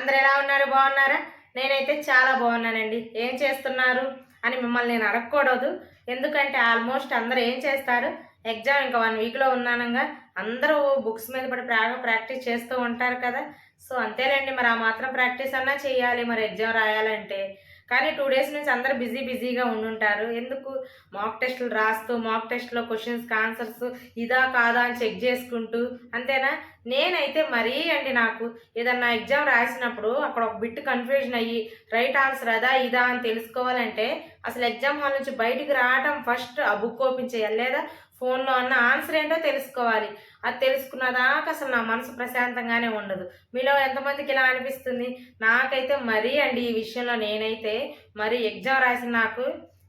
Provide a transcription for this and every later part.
అందరు ఎలా ఉన్నారు? బాగున్నారా? నేనైతే చాలా బాగున్నానండి. ఏం చేస్తున్నారు? అని మిమ్మల్ని నేను అడగకూడదు. ఎందుకంటే ఆల్మోస్ట్ అందరూ ఏం చేస్తారు? ఎగ్జామ్ ఇంకా వన్ వీక్లో ఉన్నానంగా. అందరూ బుక్స్ మీద పడి ప్రాగా ప్రాక్టీస్ చేస్తూ ఉంటారు కదా. సో అంతేలేండి. మరి ఆ మాత్రం ప్రాక్టీస్ అన్నా చేయాలి. మరి ఎగ్జామ్ రాయాలంటే కానీ టూ డేస్ నుంచి అందరు బిజీ బిజీగా ఉండుంటారు. ఎందుకు? మాక్ టెస్టులు రాస్తూ మాక్ టెస్ట్లో క్వశ్చన్స్కి ఆన్సర్స్ ఇదా కాదా అని చెక్ చేసుకుంటూ అంతేనా? నేనైతే మరీ అండి నాకు ఏదన్నా ఎగ్జామ్ రాసినప్పుడు అక్కడ ఒక బిట్ కన్ఫ్యూజన్ అయ్యి రైట్ ఆన్సర్ అదా ఇదా అని తెలుసుకోవాలంటే అసలు ఎగ్జామ్ హాల్ నుంచి బయటికి రావడం ఫస్ట్ ఆ బుక్ ఓపెన్ చేయాలి. లేదా ఫోన్లో అన్న ఆన్సర్ ఏంటో తెలుసుకోవాలి. అది తెలుసుకున్న దాకా అసలు నా మనసు ప్రశాంతంగానే ఉండదు. మీలో ఎంతమందికి ఇలా అనిపిస్తుంది? నాకైతే మరీ అండి ఈ విషయంలో నేనైతే మరి ఎగ్జామ్ రాసిన నాకు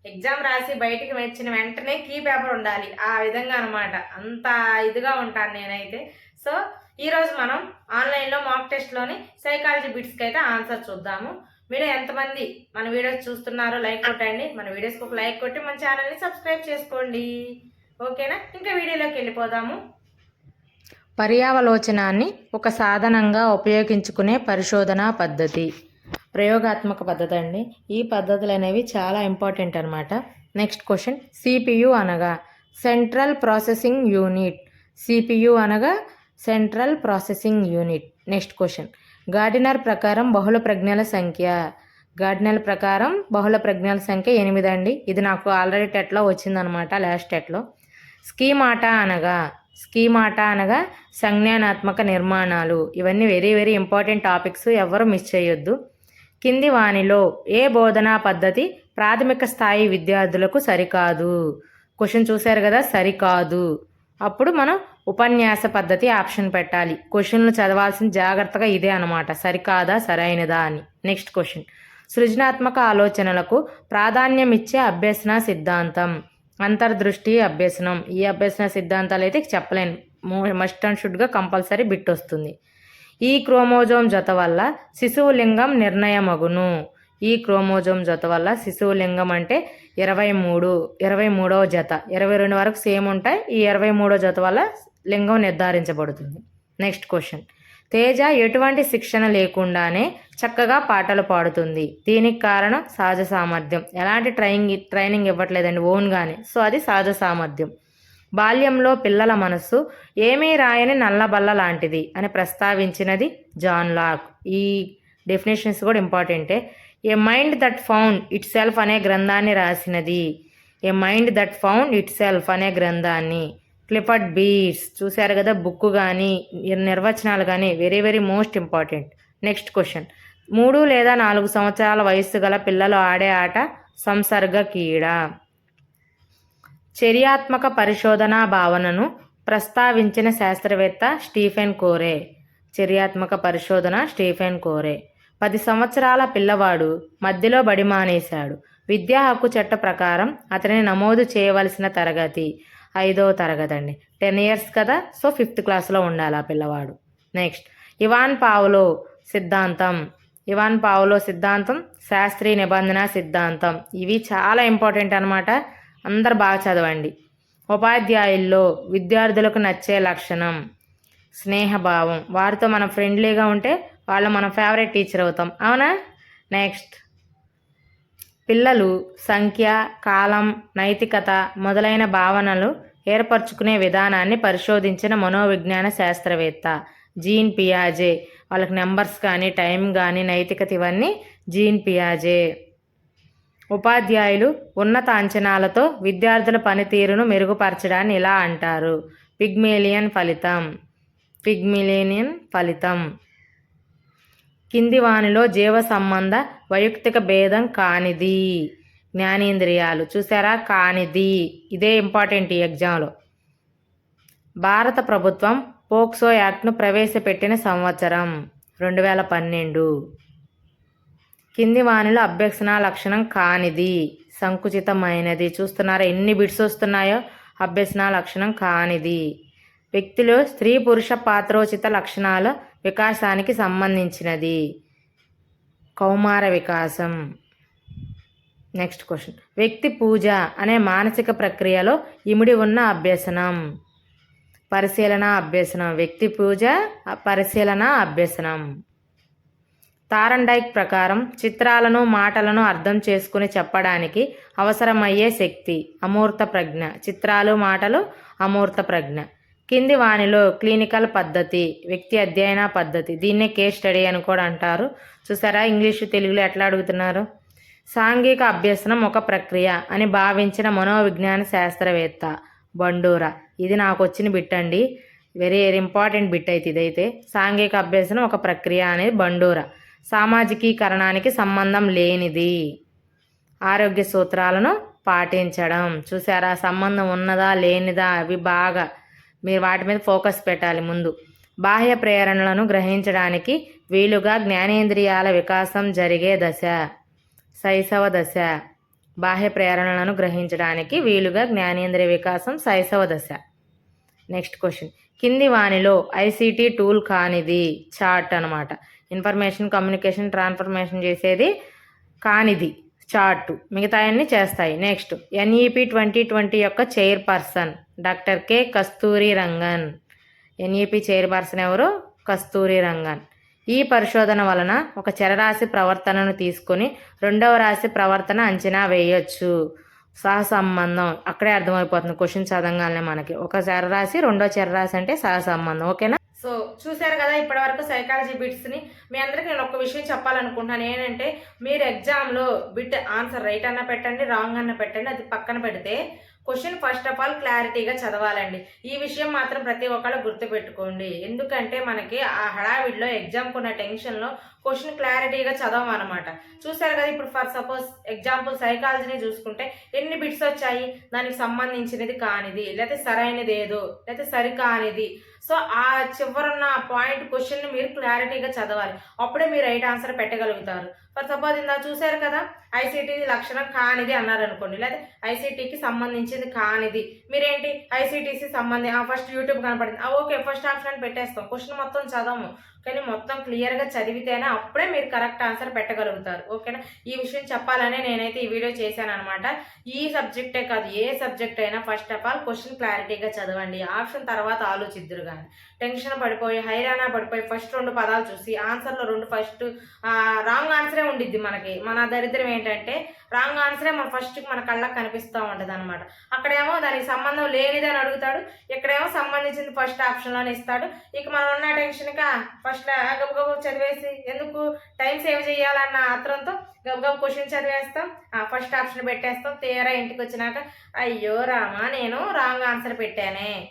ఎగ్జామ్ రాసి బయటికి వచ్చిన వెంటనే కీ పేపర్ ఉండాలి. ఆ విధంగా అనమాట అంత ఇదిగా ఉంటాను నేనైతే. సో ఈరోజు మనం ఆన్లైన్లో మాక్ టెస్ట్లోని సైకాలజీ బిట్స్కి అయితే ఆన్సర్ చూద్దాము. మీరు ఎంతమంది మన వీడియోస్ చూస్తున్నారో లైక్ కొట్టండి. మన వీడియోస్కి ఒక లైక్ కొట్టి మన ఛానల్ని సబ్స్క్రైబ్ చేసుకోండి. ఓకేనా? ఇంకా వీడియోలోకి వెళ్ళిపోదాము. పర్యావలోచనాన్ని ఒక సాధనంగా ఉపయోగించుకునే పరిశోధనా పద్ధతి. ప్రయోగాత్మక పద్ధతి అండి. ఈ పద్ధతులు అనేవి చాలా ఇంపార్టెంట్ అనమాట నెక్స్ట్ క్వశ్చన్. సిపియు అనగా సెంట్రల్ ప్రాసెసింగ్ యూనిట్. సిపియు అనగా central processing unit. Next question. Gardner ప్రకారం బహుళ ప్రజ్ఞల సంఖ్య. గార్డినర్ ప్రకారం బహుళ ప్రజ్ఞల సంఖ్య ఎనిమిది అండి ఇది నాకు ఆల్రెడీ టెట్లో వచ్చిందనమాట లాస్ట్ టెట్లో. స్కీమాటా అనగా స్కీమాట అనగా సంజ్ఞానాత్మక నిర్మాణాలు. ఇవన్నీ వెరీ వెరీ ఇంపార్టెంట్ టాపిక్స్ ఎవరు మిస్ చేయొద్దు. కింది వానిలో ఏ బోధనా పద్ధతి ప్రాథమిక స్థాయి విద్యార్థులకు సరికాదు? క్వశ్చన్ చూశారు కదా సరికాదు. అప్పుడు మనం ఉపన్యాస పద్ధతి ఆప్షన్ పెట్టాలి. క్వశ్చన్లు చదవాల్సిన జాగ్రత్తగా ఇదే అనమాట సరికాదా సరైనదా అని. నెక్స్ట్ క్వశ్చన్ సృజనాత్మక ఆలోచనలకు ప్రాధాన్యమిచ్చే అభ్యసన సిద్ధాంతం. అంతర్దృష్టి అభ్యసనం. ఈ అభ్యసన సిద్ధాంతాలు అయితే చెప్పలేను మస్ట్ అండ్ షుడ్గా కంపల్సరీ బిట్ వస్తుంది ఈ క్రోమోజోమ్ జత వల్ల శిశువు లింగం నిర్ణయమగును. ఈ క్రోమోజోమ్ జత వల్ల శిశువు లింగం అంటే ఇరవై మూడు ఇరవై మూడవ జత. ఇరవై రెండు వరకు సేమ్ ఉంటాయి. ఈ ఇరవై మూడో జత వల్ల లింగం నిర్ధారించబడుతుంది. Next question. తేజ ఎటువంటి శిక్షణ లేకుండానే చక్కగా పాటలు పాడుతుంది. దీనికి కారణం సహజ సామర్థ్యం. ఎలాంటి ట్రైనింగ్ ట్రైనింగ్ ఇవ్వట్లేదండి ఓన్గానే సో అది సహజ సామర్థ్యం. బాల్యంలో పిల్లల మనస్సు ఏమీ రాయని నల్లబల్ల లాంటిది అని ప్రస్తావించినది జాన్ లాక్. ఈ డెఫినేషన్స్ కూడా ఇంపార్టెంటే. A mind that found itself అనే గ్రంథాన్ని రాసినది. A mind that found itself అనే గ్రంథాన్ని. క్లిఫర్డ్ బీట్స్ చూశారు కదా బుక్ కానీ నిర్వచనాలు కానీ very very most important next question మూడు లేదా నాలుగు సంవత్సరాల వయస్సు గల పిల్లలు ఆడే ఆట సంసర్గ క్రీడ. చర్యాత్మక పరిశోధనా భావనను ప్రస్తావించిన శాస్త్రవేత్త స్టీఫెన్ కోరే. చర్యాత్మక పరిశోధన స్టీఫెన్ కోరే. పది సంవత్సరాల పిల్లవాడు మధ్యలో బడి మానేశాడు విద్యా హక్కు చట్ట ప్రకారం అతనిని నమోదు చేయవలసిన తరగతి. ఐదవ తరగతి అండి టెన్ ఇయర్స్ కదా సో ఫిఫ్త్ క్లాస్లో ఉండాలి ఆ పిల్లవాడు. నెక్స్ట్ ఇవాన్ పావులో సిద్ధాంతం. ఇవాన్ పావులో సిద్ధాంతం శాస్త్రీయ నిబంధన సిద్ధాంతం. ఇవి చాలా ఇంపార్టెంట్ అనమాట అందరు బాగా చదవండి. ఉపాధ్యాయుల్లో విద్యార్థులకు నచ్చే లక్షణం స్నేహభావం. వారితో మనం ఫ్రెండ్లీగా ఉంటే వాళ్ళు మన ఫేవరెట్ టీచర్ అవుతాం. అవునా? నెక్స్ట్ పిల్లలు సంఖ్య కాలం నైతికత మొదలైన భావనలు ఏర్పరచుకునే విధానాన్ని పరిశోధించిన మనోవిజ్ఞాన శాస్త్రవేత్త జీన్ పియాజే. వాళ్ళకి నెంబర్స్ కానీ టైం కానీ నైతికత ఇవన్నీ జీన్ పియాజే. ఉపాధ్యాయులు ఉన్నత అంచనాలతో విద్యార్థుల పనితీరును మెరుగుపరచడాన్ని ఇలా అంటారు. పిగ్మేలియన్ ఫలితం. పిగ్మిలేనియన్ ఫలితం. కింది వానిలో జీవ సంబంధ వైయక్తిక భేదం కానిది. జ్ఞానేంద్రియాలు. చూసారా కానిది. ఇదే ఇంపార్టెంట్ ఈ ఎగ్జామ్లో భారత ప్రభుత్వం పోక్సో యాక్ట్ను ప్రవేశపెట్టిన సంవత్సరం రెండు వేల పన్నెండు. కింది వానిలో అభ్యసన లక్షణం కానిది. సంకుచితమైనది. చూస్తున్నారా? ఎన్ని బిట్స్ వస్తున్నాయో? అభ్యసన లక్షణం కానిది. వ్యక్తిలో స్త్రీ పురుష పాత్రోచిత లక్షణాలు వికాసానికి సంబంధించినది. కౌమార వికాసం. Next question. వ్యక్తి పూజ అనే మానసిక ప్రక్రియలో ఇమిడి ఉన్న అభ్యసనం. పరిశీలన అభ్యసనం. వ్యక్తి పూజ పరిశీలన అభ్యసనం. తారండైక్ ప్రకారం చిత్రాలను మాటలను అర్థం చేసుకుని చెప్పడానికి అవసరమయ్యే శక్తి. అమూర్త ప్రజ్ఞ. చిత్రాలు మాటలు అమూర్త ప్రజ్ఞ. కింది వానిలో క్లినికల్ పద్ధతి వ్యక్తి అధ్యయన పద్ధతి దీన్నే కేస్ స్టడీ అని కూడా అంటారు. చూసారా? ఇంగ్లీషు తెలుగులో ఎట్లా అడుగుతున్నారు? సాంఘిక అభ్యసనం ఒక ప్రక్రియ అని భావించిన మనోవిజ్ఞాన శాస్త్రవేత్త బండూరా. ఇది నాకు వచ్చిన బిట్ అండి వెరీ వెరీ ఇంపార్టెంట్ బిట్ అయితే ఇదైతే. సాంఘిక అభ్యసనం ఒక ప్రక్రియ అనేది బండూరా. సామాజికీకరణానికి సంబంధం లేనిది. ఆరోగ్య సూత్రాలను పాటించడం. చూసారా? సంబంధం ఉన్నదా లేనిదా? అవి బాగా మీరు వాటి మీద ఫోకస్ పెట్టాలి ముందు. బాహ్య ప్రేరణలను గ్రహించడానికి వీలుగా జ్ఞానేంద్రియాల వికాసం జరిగే దశ శైశవ దశ. బాహ్య ప్రేరణలను గ్రహించడానికి వీలుగా జ్ఞానేంద్రియ వికాసం శైశవ దశ. Next question. కింది వానిలో ఐసీటీ టూల్ కానిది చార్ట్ అనమాట ఇన్ఫర్మేషన్ కమ్యూనికేషన్ ట్రాన్స్ఫర్మేషన్ చేసేది కానిది చార్టు. మిగతాయన్నీ చేస్తాయి. నెక్స్ట్ ఎన్ఈపి ట్వంటీ ట్వంటీ యొక్క chairperson. Doctor K. Kasturi Rangan. NEP chairperson ఎవరు? కస్తూరి రంగన్. ఈ పరిశోధన వలన ఒక చరరాశి ప్రవర్తనను తీసుకొని రెండవ రాశి ప్రవర్తన అంచనా వేయొచ్చు. సహసంబంధం. అక్కడే అర్థమైపోతుంది క్వశ్చన్ చదవగానే మనకి. ఒక చరరాశి రెండో చరరాశి అంటే సహసంబంధం. ఓకేనా? సో చూశారు కదా ఇప్పటివరకు సైకాలజీ బిట్స్ని మీ అందరికీ నేను ఒక విషయం చెప్పాలనుకుంటున్నాను. ఏంటంటే మీరు ఎగ్జామ్లో బిట్ ఆన్సర్ రైట్ అన్న పెట్టండి రాంగ్ అన్న పెట్టండి అది పక్కన పెడితే క్వశ్చన్ ఫస్ట్ ఆఫ్ ఆల్ క్లారిటీగా చదవాలండి. ఈ విషయం మాత్రం ప్రతి ఒక్కళ్ళు గుర్తుపెట్టుకోండి. ఎందుకంటే మనకి ఆ హడావిడిలో ఎగ్జామ్కి ఉన్న టెన్షన్లో క్వశ్చన్ క్లారిటీగా చదవమన్నమాట. చూసారు కదా ఇప్పుడు ఫర్ సపోజ్ ఎగ్జాంపుల్ సైకాలజీని చూసుకుంటే ఎన్ని బిట్స్ వచ్చాయి? దానికి సంబంధించినది కానిది లేకపోతే సరైనది ఏదో లేకపోతే సరికానిది. సో ఆ చివరున్న పాయింట్ క్వశ్చన్ని మీరు క్లారిటీగా చదవాలి. అప్పుడే మీరు రైట్ ఆన్సర్ పెట్టగలుగుతారు. ఫర్ సపోజ్ ఇందా చూశారు కదా ఐసీటీ లక్షణం కానిది అన్నారు అనుకోండి. లేదా ఐసీటీకి సంబంధించింది కానిది. మీరేంటి? ఐసీటీసీ సంబంధి ఫస్ట్ యూట్యూబ్ కనపడింది. ఓకే ఫస్ట్ ఆప్షన్ పెట్టేస్తాం. క్వశ్చన్ మొత్తం చదవము. కానీ మొత్తం క్లియర్గా చదివితేనే అప్పుడే మీరు కరెక్ట్ ఆన్సర్ పెట్టగలుగుతారు. ఓకేనా ఈ విషయం చెప్పాలనే నేనైతే ఈ వీడియో చేశాను అనమాట ఈ సబ్జెక్టే కాదు ఏ సబ్జెక్ట్ అయినా ఫస్ట్ ఆఫ్ ఆల్ క్వశ్చన్ క్లారిటీగా చదవండి. ఆప్షన్ తర్వాత ఆలోచిద్దురు కానీ టెన్షన్ పడిపోయి హైరానా పడిపోయి ఫస్ట్ రెండు పదాలు చూసి ఆన్సర్లో రెండు ఫస్ట్ రాంగ్ ఆన్సరే ఉండిద్ది మనకి. మన దరిద్రం ఏంటంటే రాంగ్ ఆన్సరే మన ఫస్ట్ మన కళ్ళకి కనిపిస్తూ ఉంటుంది అనమాట అక్కడేమో దానికి సంబంధం లేనిది అని అడుగుతాడు. ఇక్కడేమో సంబంధించింది ఫస్ట్ ఆప్షన్లోనే ఇస్తాడు. ఇక మనం ఉన్న టెన్షన్గా ఫస్ట్ గబగబ చదివేసి ఎందుకు టైం సేవ్ చేయాలన్న ఆత్రంతో గబగబ క్వశ్చన్ చదివేస్తాం. ఫస్ట్ ఆప్షన్ పెట్టేస్తాం. తీరా ఇంటికి వచ్చినాక అయ్యో రామా నేను రాంగ్ ఆన్సర్ పెట్టానే.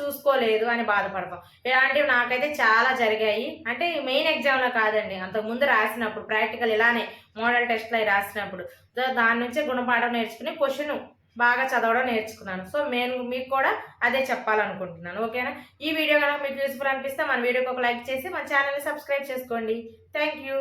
చూసుకోలేదు అని బాధపడతాం. ఇలాంటివి నాకైతే చాలా జరిగాయి. అంటే మెయిన్ ఎగ్జామ్లో కాదండి అంతకుముందు రాసినప్పుడు ప్రాక్టికల్ ఇలానే మోడల్ టెస్ట్లో రాసినప్పుడు. దాని నుంచే గుణపాఠం నేర్చుకుని క్వశ్చన్ బాగా చదవడం నేర్చుకున్నాను. సో నేను మీకు కూడా అదే చెప్పాలనుకుంటున్నాను. ఓకేనా? ఈ వీడియో కనుక మీకు యూస్ఫుల్ అనిపిస్తే మన వీడియోకి ఒక లైక్ చేసి మన ఛానల్ని సబ్స్క్రైబ్ చేసుకోండి. Thank you